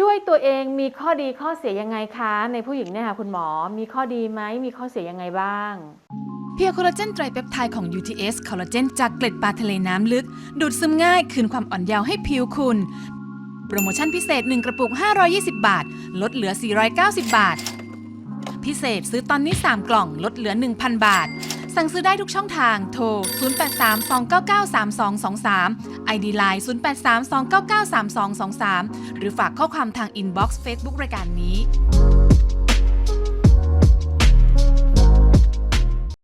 ช่วยตัวเองมีข้อดีข้อเสียยังไงคะ ในผู้หญิงเนี่ยค่ะคุณหมอ มีข้อดีไหมมีข้อเสียยังไงบ้าง เพียโคลลาเจนไตรเปปไทด์ของ UTS คอลลาเจนจากเกล็ดปลาทะเลน้ำลึก ดูดซึมง่ายคืนความอ่อนเยาว์ให้ผิวคุณ โปรโมชั่นพิเศษ 1 กระปุก 520 บาท ลดเหลือ 490 บาท พิเศษซื้อตอนนี้ 3 กล่องลดเหลือ 1,000 บาท สั่งซื้อได้ทุกช่องทาง โทร 0832993223 ID Line 0832993223 หรือฝากข้อความทางอินบ็อกซ์เฟซบุ๊กรายการนี้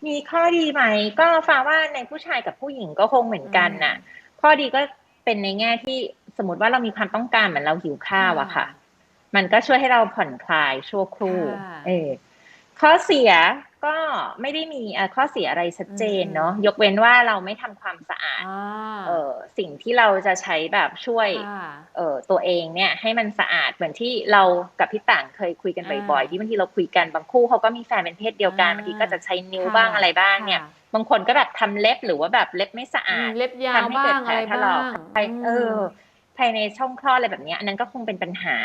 มีข้อดีไหม ก็ฟ้าว่าในผู้ชายกับผู้หญิงก็คงเหมือนกันน่ะ ข้อดีก็เป็นในแง่ที่สมมติว่าเรามีความต้องการเหมือนเราหิวข้าวอะค่ะ มันก็ช่วยให้เราผ่อนคลายชั่วครู่ค่ะเออข้อเสีย ก็ไม่ได้มีเอ่อข้อเสียอะไรชัดเจนเนาะยกเว้นว่าเราไม่ทำความสะอาดอ่าเออสิ่งที่เราจะใช้แบบช่วยค่ะเอ่อตัวเองเนี่ยให้มันสะอาดเหมือนที่เรากับพี่ต่างเคยคุยกันบ่อยๆอ่าที่บางทีเราคุยกันบางคู่เขาก็มีแฟนเป็นเพศเดียวกันอ่าบางทีก็จะใช้นิ้วค่ะบ้างอะไรบ้างเนี่ยค่ะบางคนก็แบบทำเล็บหรือว่าแบบเล็บไม่สะอือามดเล็บยาวทำให้บ้าเกิดงแผอะลไรถลบ้าอกงภายเออภายในช่องคลอดอะไรแบบเนี้ยอันนั้นก็คงเป็นปัญหา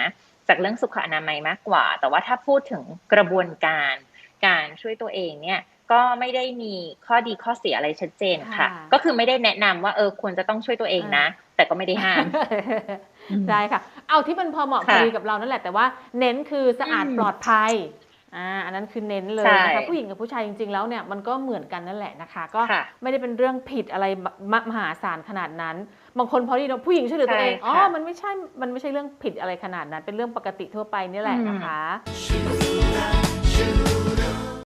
จากเรื่องสุขอนามัยมากกว่า แต่ว่าถ้าพูดถึงกระบวนการ การช่วยตัวเองเนี่ยก็ไม่ได้มีข้อดีข้อเสียอะไรชัดเจนค่ะค่ะก็คือไม่ได้แนะนำว่าเออควรจะต้องช่วยตัวเองนะ แต่ก็ไม่ได้ห้ามอืมได้ค่ะ เอาที่มันพอเหมาะพอค่ะดีกับเรานั่นแหละ แต่ว่าเน้นคือสะอาดอืมปลอดภัยอ่าอันนั้นคือเน้นเลยใช่นะคะผู้หญิงกับผู้ชายจริงๆแล้วเนี่ยมันก็เหมือนกันนั่นแหละนะคะ ก็ค่ะไม่ได้เป็นเรื่องผิดอะไรมมหาศาลขนาดนั้นบางคนพอที่เราผู้หญิงช่วยเหลือตัวเองใช่อ๋อค่ะมันไม่ใช่มันไม่ใช่เรื่องผิดอะไรขนาดนั้น เป็นเรื่องปกติทั่วไปนี่แหละนะคะ you know?